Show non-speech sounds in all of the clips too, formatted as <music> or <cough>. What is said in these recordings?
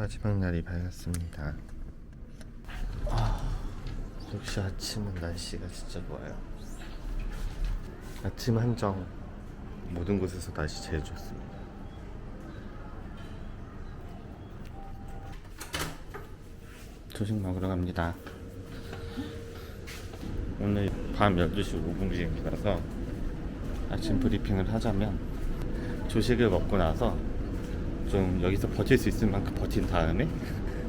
마지막 날이 밝았습니다. 아, 역시 아침은 날씨가 진짜 좋아요. 아침 한정 모든 곳에서 날씨 제일 좋습니다. 조식 먹으러 갑니다. 오늘 밤 12시 5분쯤이라서 아침 브리핑을 하자면 조식을 먹고 나서 좀 여기서 버틸 수 있을 만큼 버틴 다음에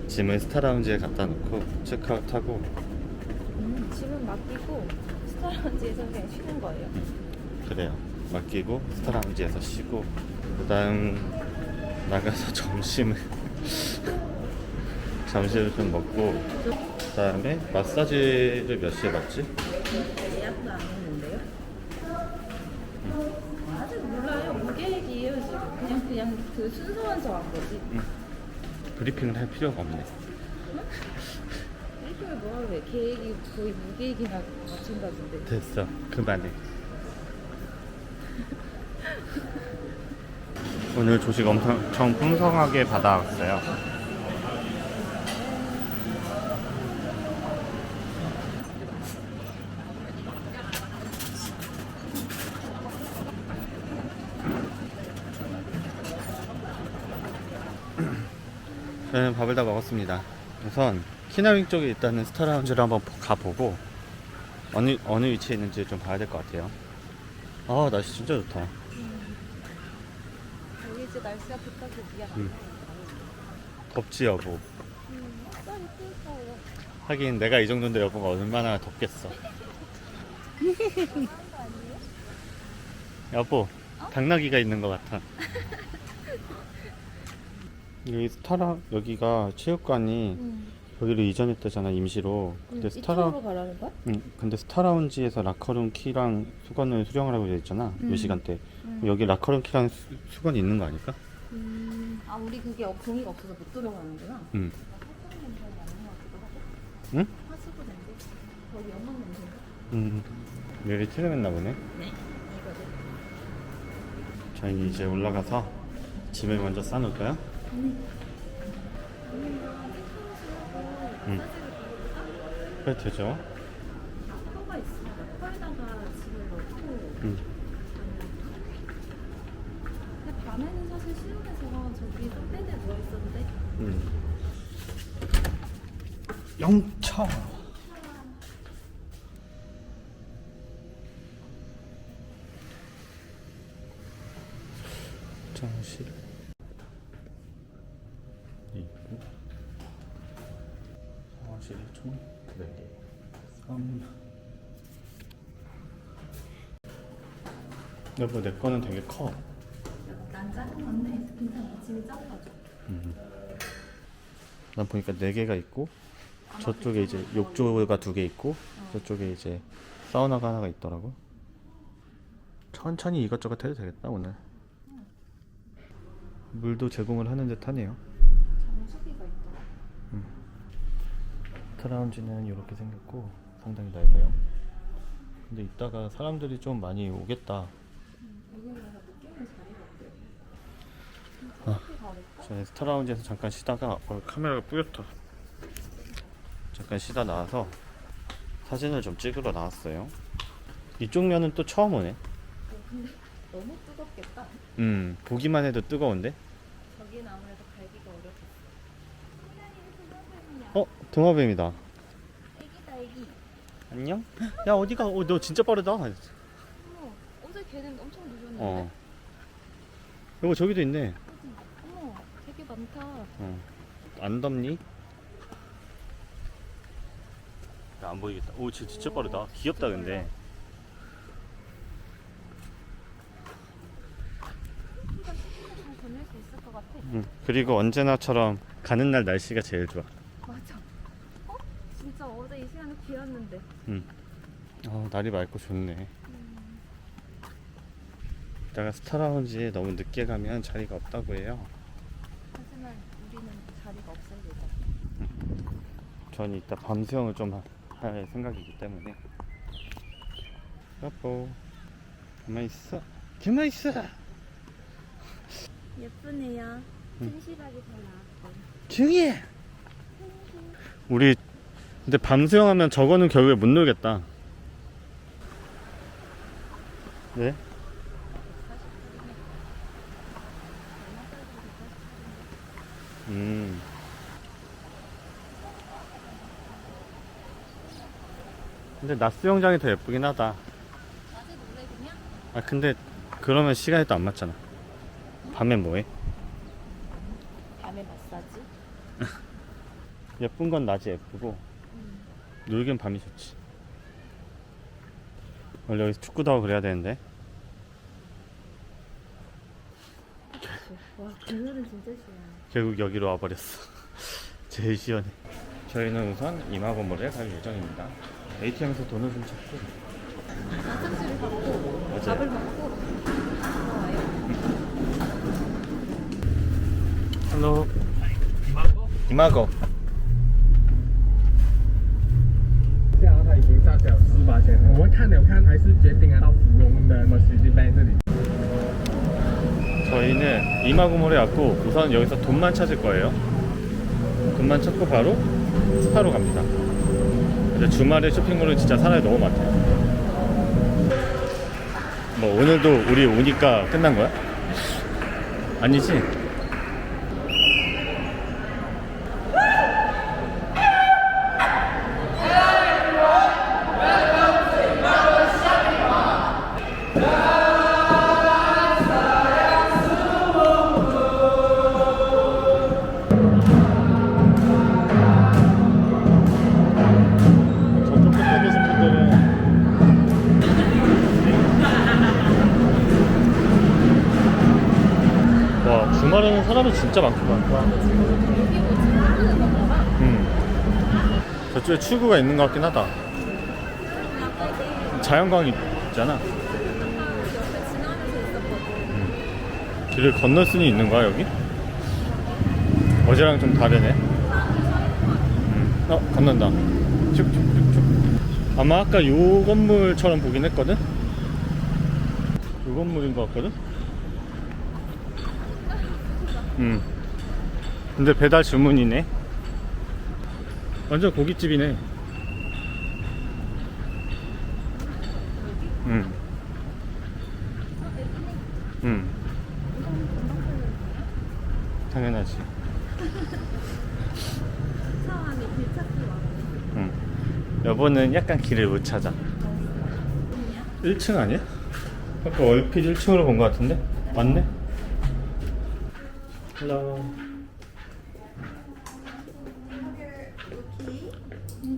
짐을 스타라운지에 갖다 놓고 체크아웃하고 음, 짐은 맡기고 스타라운지에서 그냥 쉬는 거예요. 그래요 맡기고 스타라운지에서 쉬고 그 다음 나가서 <laughs> 점심을 점심을 좀 먹고 그 다음에 마사지를 몇 시에 받지? 예약도 안 했는데요. 아직 몰라요. 무계획이에요 지금. 그 순서만 정한 거지. 브리핑을 할 필요가 없네 이렇게 뭐하러 해? 계획이 거의 무계획이나 마찬가지인데. 됐어 그만해 오늘 조식 엄청 엄청 풍성하게 받아왔어요 저는 밥을 다 먹었습니다 우선 키나윙 쪽에 있다는 스타라운지를 한번 가보고 어느 어느 위치에 있는지 좀 봐야 될 것 같아요. 아 날씨 진짜 좋다. 여기 이제 날씨가 좋다고 미안. 음. 덥지 여보. 음, 쌀이 뜨거워요. 하긴 내가 이 정도인데 여보가 얼마나 덥겠어. <laughs> 여보, 당나귀가 있는 것 같아. <laughs> 여기 스타라 여기가 체육관이 음. 여기로 이전했다잖아 임시로. 근데 스타라 이쪽으로 가라는 거야? 응, 근데 스타라운지에서 라커룸 키랑 수건을 수령하라고 되어 있잖아. 요 음. 시간대. 음. 여기 라커룸 키랑 수, 수건이 있는 거 아닐까? 음. 아 우리 그게 어- 종이가 없어서 못 들어가는구나. 응. 응? 화수구 냄새. 거기 연막 냄새인가? 음, 여기 틀렸나 보네. 네. 이거죠. 저희 이제 올라가서 짐을 먼저 싸놓을까요? 응. 그래 되죠. 밤에는 사실 실온에서 저기 땡땡에 누워 있었는데 응. 영차. 화장실 있고 샤워실이 총 4개 3 여보 내 거는 되게 커. 난 작은 건데 괜찮아 짐이 작아가지고 난 보니까 4개가 있고 저쪽에 이제 욕조가 두 개 있고 저쪽에 이제 사우나가 하나가 있더라고. 천천히 이것저것 해도 되겠다 오늘. 물도 제공을 하는 듯 하네요. 정수기가 있더라 트라운지는 이렇게 생겼고 상당히 넓어요. 근데 이따가 사람들이 좀 많이 오겠다 아. 저희 스타라운지에서 잠깐 쉬다가 어, 카메라가 뿌옇다. 잠깐 쉬다 나와서 사진을 좀 찍으러 나왔어요. 이쪽 면은 또 처음 오네. 너무 뜨겁겠다. 음 보기만 해도 뜨거운데? 저기는 아무래도 갈기가 어렵겠어. 어 동화뱀이다. 애기다 애기. 안녕? 야 어디가? 어, 너 진짜 빠르다. 어머 어제 걔는 엄청 어. 여보 저기도 있네. 어머 되게 많다. 어. 안 덥니? 야, 안 보이겠다. 오 진짜, 진짜 빠르다. 귀엽다 근데. 잘 건널 수 있을 것 같아. 음, 그리고 언제나처럼 가는 날 날씨가 제일 좋아. 맞아. 어? 진짜 어제 이 시간에 비 왔는데. 음. 어, 날이 맑고 좋네 이따가 스타라운지에 너무 늦게 가면 자리가 없다고 해요 하지만 우리는 자리가 없을 예정 전 이따 밤 수영을 좀할 생각이기 때문에 여보 가만히 있어 가만히 있어 예쁘네요 튼실하게 잘 나왔고. 해. 우리 근데 밤 수영하면 저거는 결국에 못 놀겠다. 네? 음. 근데 낮 수영장이 더 예쁘긴 하다. 낮에 놀래 그냥? 아 근데 그러면 시간이 또 안 맞잖아. 밤엔 뭐해? 밤에 마사지? <laughs> 예쁜 건 낮이 예쁘고 놀긴 밤이 좋지. 원래 여기서 축구도 하고 그래야 되는데 와 그늘은 진짜 시원해. 결국 여기로 와버렸어. <laughs> 제일 시원해. 저희는 우선 이마고모를 갈 예정입니다. ATM에서 돈을 좀 찾고 화장실을 받고 밥을 맞아요. 먹고 나와요. Hello. 이마고. 这样它已经炸掉十八千，我们看了看，还是决定到芙蓉的 Mercedes Benz 这里。 저희는 이마고모를 왔고 우선 여기서 돈만 찾을 거예요. 돈만 찾고 바로 스파로 갑니다. 근데 주말에 쇼핑몰은 진짜 사람이 너무 많대요. 뭐 오늘도 우리 오니까 끝난 거야? 아니지? 주말에는 사람이 진짜 많구만. 음. 저쪽에 출구가 있는 것 같긴 하다 자연광 있잖아 있었거든. 길을 건널 수는 있는 거야 여기? 어제랑 좀 다르네 음. 어 건넌다 쭉쭉쭉쭉 아마 아까 요 건물처럼 보긴 했거든? 요 건물인 것 같거든? 음. 근데 배달 주문이네 완전 고깃집이네 음. 음. 당연하지. 응. 여보는 약간 길을 못 찾아. 1층 아니야? 아까 얼핏 1층으로 본 것 같은데? 맞네? Hello.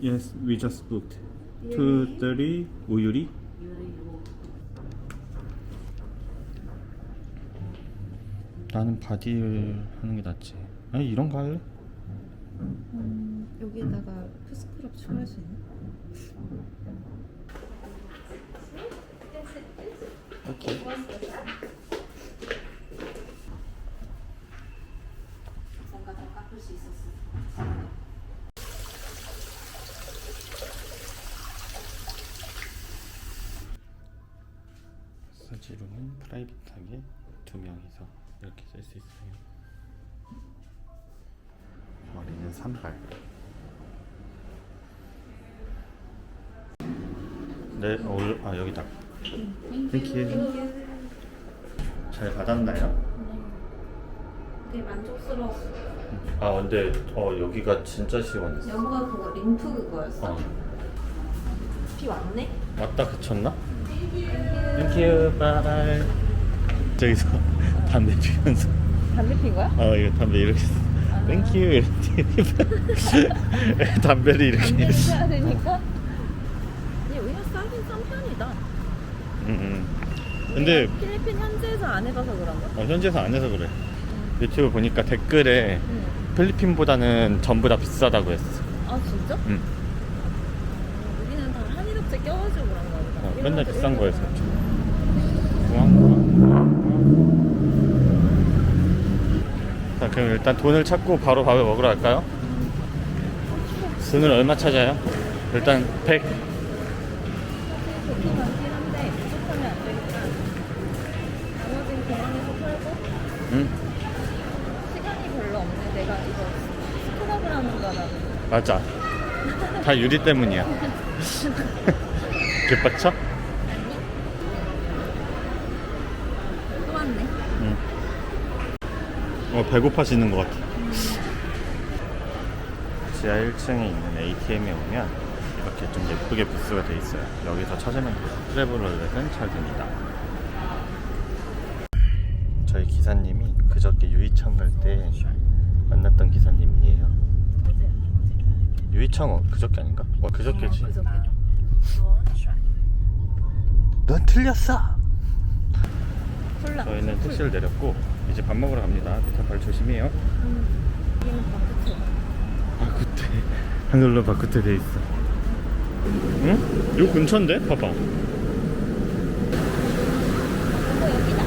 Yes, we just booked. 230 우유리? 나는 바디를 하는 게 낫지. 아니 이런 거 할래? 음, 여기에다가 푸스크럽 추가할 수 있나? 오케이. 뭔가 더 깎을 수 있었어. 사지로는 프라이빗하게 두 명이서 이렇게 쓸 수 있어요. 머리는 산발. 네, 어, 아 여기다. 땡큐. 잘 받았나요? 되게 만족스러웠어. 아 근데 어 여기가 진짜 시원했어. 여보가 그거 림프 그거였어? 어. 비 왔네? 왔다 그쳤나? 땡큐 바이. 저기서 <laughs> 담배 피면서. 담배 핀 거야? 어 이거 담배 이렇게 땡큐 이렇게 <laughs> 담배를 이렇게 해야 되니까. 근데 여기가 싸긴 싼 편이다. 음, 음. 근데 필리핀 현지에서 안 해봐서 그런가? 어, 현지에서 안 해서 그래 유튜브 보니까 댓글에 응. 필리핀보다는 전부 다 비싸다고 했어 아 진짜? 음. 우리는 다 한인업체 껴가지고 그런가 보다. 어, 맨날 비싼 거였어 거다. 그럼 일단 돈을 찾고 바로 밥을 먹으러 갈까요? 돈을 얼마 찾아요? 일단 100 맞아. 다 유리 때문이야. <laughs> 개빡쳐? 어, 배고파지는 것 같아. 지하 1층에 있는 ATM에 오면 이렇게 좀 예쁘게 부스가 돼 있어요. 여기서 찾으면 돼요. 트래블러렛은 찰입니다. 저희 기사님이 그저께 유이창 갈 때 만났던 기사님이에요. 유이창 어, 그저께 아닌가? 어, 그저께지. 넌 틀렸어. 저희는 택시를 내렸고 이제 밥 먹으러 갑니다. 밑에 발 조심해요. 얘는 바크트. 바쿠테 하늘로 바쿠테 돼 있어. 응? 요 근처인데? 봐봐. 어 여기다.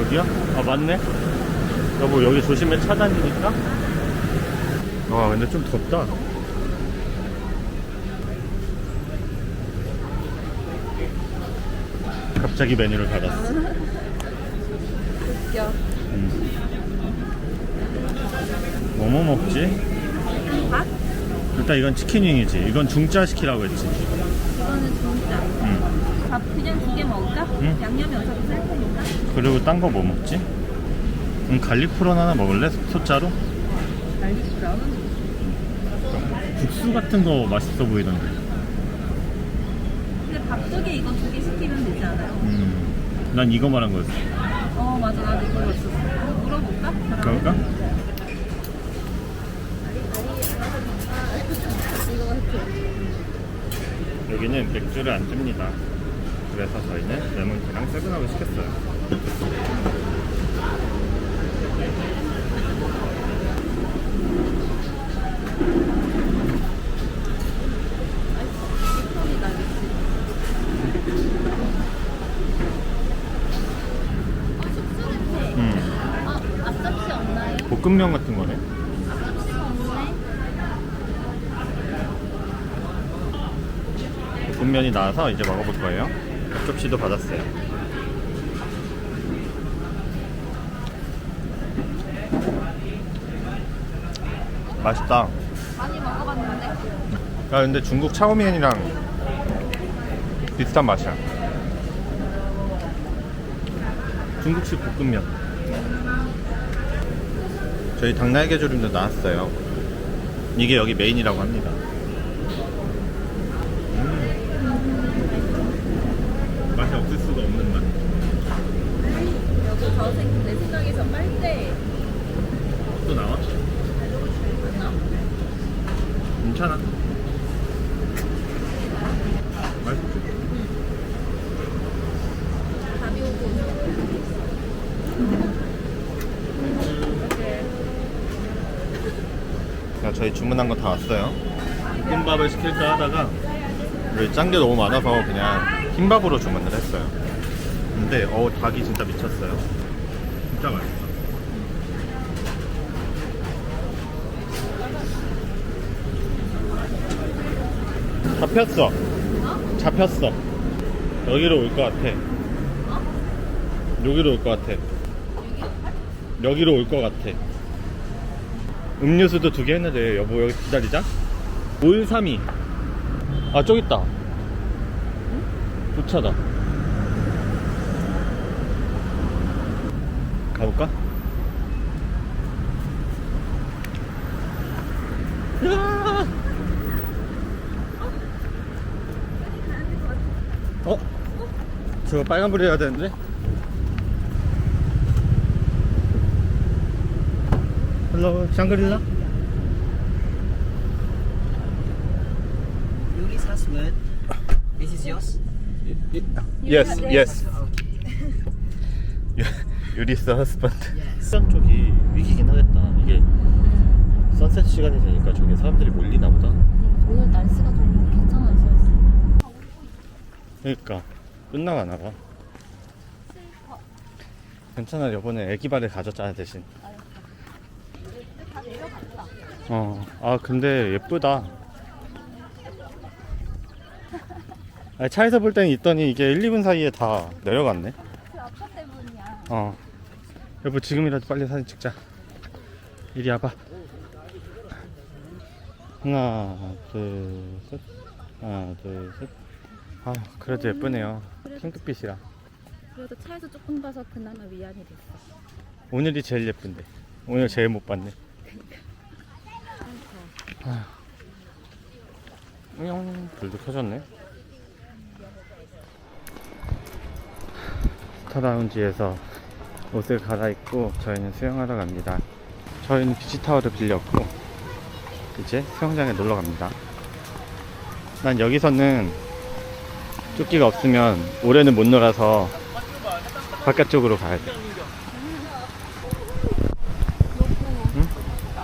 여기야? 아 맞네. 여보 여기 조심해 차 다니니까. 와 근데 좀 덥다. 갑자기 메뉴를 받았어. 웃겨. 음. 뭐뭐 먹지? 밥? 일단 이건 치킨윙이지. 이건 중짜 시키라고 했지. 이거는 진짜. 응. 밥 그냥 두 개 먹을까? 응. 양념이 어차피 쌀 테니까. 그리고 딴 거 뭐 먹지? 음, 갈릭 프론 하나 먹을래? 소자로? 갈릭 브라운? 국수 같은 거 맛있어 보이던데. 근데 밥 두 개 이거 두 개 시키면 되지 않아요? 음, 난 이거 말한 거였어. 어 맞아 나도 이거. 이거 물어볼까? 그럴까? 여기는 맥주를 안 줍니다. 그래서 저희는 레몬티랑 세븐업을 시켰어요. 볶음면 같은 거네. 볶음면이 나와서 이제 먹어볼 거예요. 접시도 받았어요. 맛있다. 많이 먹어봤는데. 야 근데 중국 차오미엔이랑 비슷한 맛이야. 중국식 볶음면. 저희 닭날개 조림도 나왔어요. 이게 여기 메인이라고 합니다. 음. 맛이 없을 수가 없는 맛. 여기 저 생, 내 생각에서 빨대. 또 나와? 괜찮아. 맛있지? 답이 오고 있어. 자, 저희 주문한 거 다 왔어요. 볶음밥을 시킬까 하다가 우리 짠 게 너무 많아서 그냥 흰밥으로 주문을 했어요. 근데 어 닭이 진짜 미쳤어요. 진짜 맛있어. 잡혔어. 잡혔어. 여기로 올 것 같아. 여기로 올 것 같아. 여기로 올 것 같아. 음료수도 두 개 했는데 여보 여기 기다리자 513이 아 저기 있다 주차다 가볼까? 야! 어? 저거 빨간불 해야 되는데? 헬로 샹그릴라? Yuli's husband. This is yours. Yes, yes. 유리스 허스밴드. 시간 쪽이 위기긴 하겠다. 이게 선셋 시간이 되니까 저기 사람들이 몰리나 보다. 오늘 날씨가 좀 괜찮아서. 그러니까 끝나가나 봐. 괜찮아. 이번에 애기 발을 가졌잖아 대신. 어. 아 근데 예쁘다. 아니, 차에서 볼 때는 있더니 이게 1, 2분 사이에 다 내려갔네. 그 아빠 때문이야. 어. 여보 지금이라도 빨리 사진 찍자. 이리 와봐. 하나, 둘, 셋. 하나, 둘, 셋. 아, 그래도 예쁘네요. 핑크빛이라. 그래도 차에서 조금 봐서 그나마 위안이 됐어. 오늘이 제일 예쁜데. 오늘 제일 못 봤네. 뿅, 불도 켜졌네. 스타라운지에서 옷을 갈아입고 저희는 수영하러 갑니다. 저희는 비치타워를 빌렸고 이제 수영장에 놀러 갑니다. 난 여기서는 조끼가 없으면 올해는 못 놀아서 바깥쪽으로 가야 돼.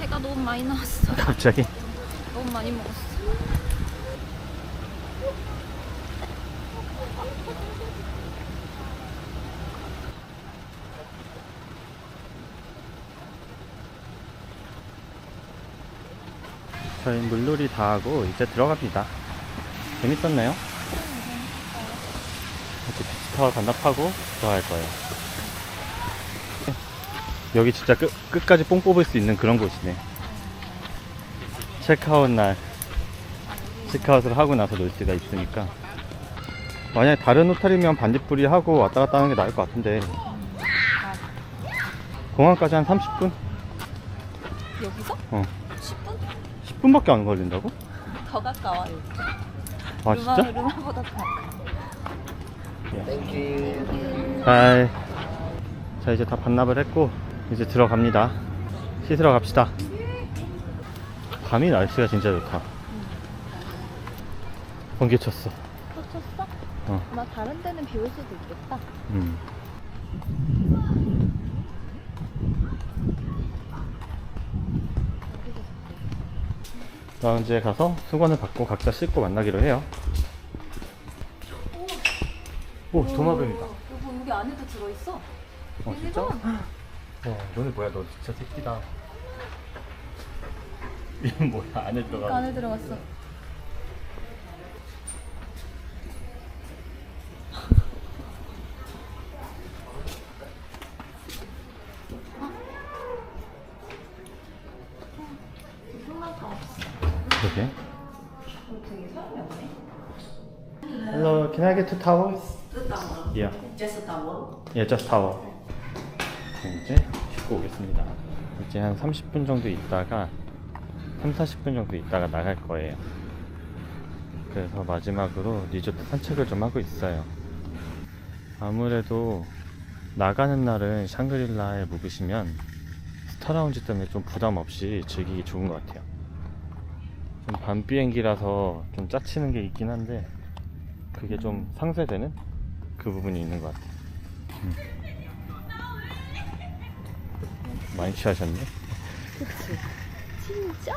해가 너무 많이 나왔어. 갑자기 많이 먹었어. 저희 물놀이 다 하고 이제 들어갑니다. 재밌었나요? 이렇게 비치타워 반납하고 들어갈 거예요. 여기 진짜 끝, 끝까지 뽕 뽑을 수 있는 그런 곳이네. 체크아웃 날 체크아웃을 하고 나서 놀 수가 있으니까 만약에 다른 호텔이면 반딧불이 하고 왔다 갔다 하는 게 나을 것 같은데 공항까지 한 30분? 여기서? 어. 10분? 10분밖에 안 걸린다고? 더 가까워요. 아 진짜? 루마보다 더 가까워. 자 이제 다 반납을 했고 이제 들어갑니다. 씻으러 갑시다. 밤이 날씨가 진짜 좋다. 번개 쳤어. 쳤어? 어. 아마 다른 데는 비 올 수도 있겠다. 음. 라운지에 가서 수건을 받고 각자 씻고 만나기로 해요. 오, 도마뱀이다. 여보 여기 안에도 들어있어. 어, 진짜? 와, 너네 뭐야? 너 진짜 새끼다. 이건 뭐야? 안에 들어가. 안에 들어갔어. 그러게. Hello, can I get two towels? Yeah. Just a towel. 예, just towel. 이제 씻고 오겠습니다. 이제 한 30분 정도 있다가 3, 40분 정도 있다가 나갈 거예요. 그래서 마지막으로 리조트 산책을 좀 하고 있어요. 아무래도 나가는 날은 샹그릴라에 묵으시면 스타라운지 때문에 좀 부담 없이 즐기기 좋은 것 같아요. 좀 밤 비행기라서 좀 짜치는 게 있긴 한데 그게 좀 상쇄되는 그 부분이 있는 것 같아요. 음. 많이 취하셨네? 진짜?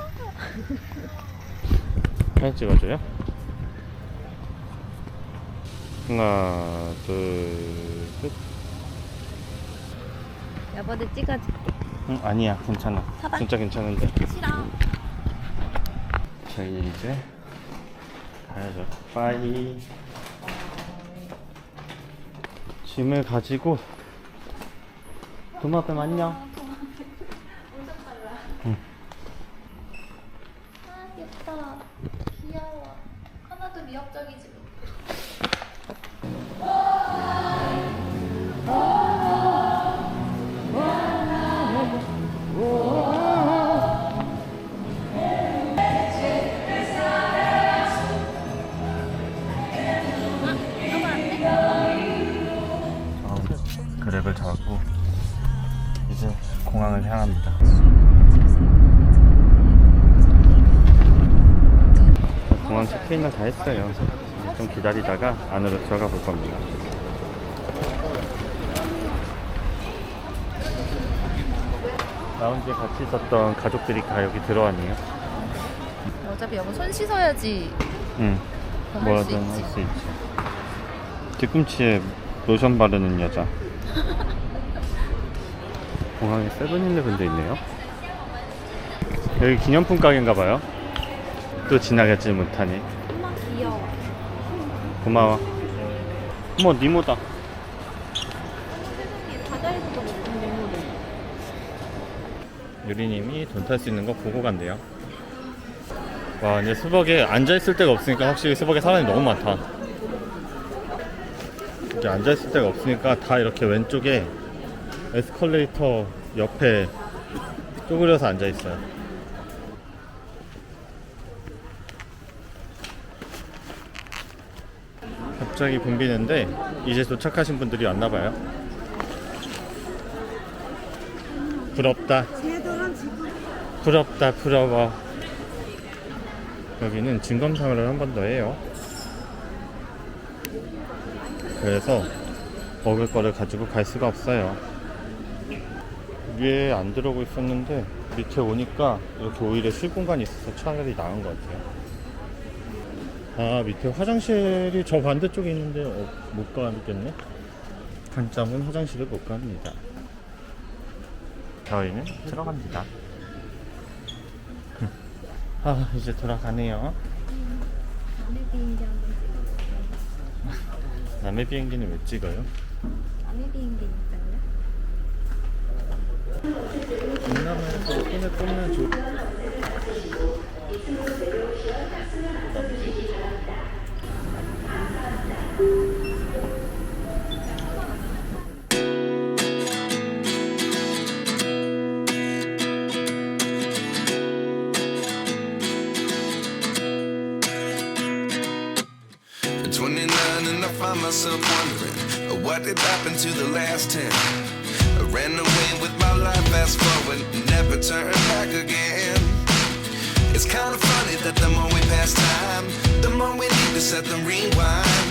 사진 찍어줘요? 하나, 둘, 셋. 여보도 찍어줄게. 응, 아니야, 괜찮아. 사발. 진짜 괜찮은데. 싫어. 저희 이제 가야죠. 빠이. 짐을 가지고 도마 뱀 안녕. 다 했어요. 좀 기다리다가 안으로 들어가 볼 겁니다. 라운지에 같이 있었던 가족들이 다 여기 들어왔네요. 어차피 여보 손 씻어야지. 응. 뭐라든. 할 수 있지. 뒤꿈치에 로션 바르는 여자. <laughs> 공항에 세븐일레븐도 있네요. 여기 기념품 가게인가 봐요. 또 지나가지 못하네. 고마워. 어머, 니모다. 유리님이 돈 탈 수 있는 거 보고 간대요. 와 이제 수벅에 앉아있을 데가 없으니까 확실히 수벅에 사람이 너무 많다 이제 앉아있을 데가 없으니까 다 이렇게 왼쪽에 에스컬레이터 옆에 쪼그려서 앉아있어요 갑자기 붐비는데 이제 도착하신 분들이 왔나 봐요. 부럽다. 부럽다 부러워. 여기는 진검사를 한번 더 해요. 그래서 먹을 거를 가지고 갈 수가 없어요. 위에 안 들어오고 있었는데 밑에 오니까 이렇게 오히려 쉴 공간이 있어서 차라리 나은 것 같아요 아 밑에 화장실이 저 반대쪽에 있는데 어, 못 가겠네 단점은 화장실을 못 갑니다 저희는 들어갑니다 아 이제 돌아가네요 남의 비행기 한번 찍어볼까요? 남의 비행기는 왜 찍어요? 남의 비행기 있잖아요. 동남아에서 손에 꼽는 조... myself wondering uh, what did happen to the last 10. I ran away with my life, fast forward, never turn back again. It's kind of funny that the more we pass time, the more we need to set the rewind.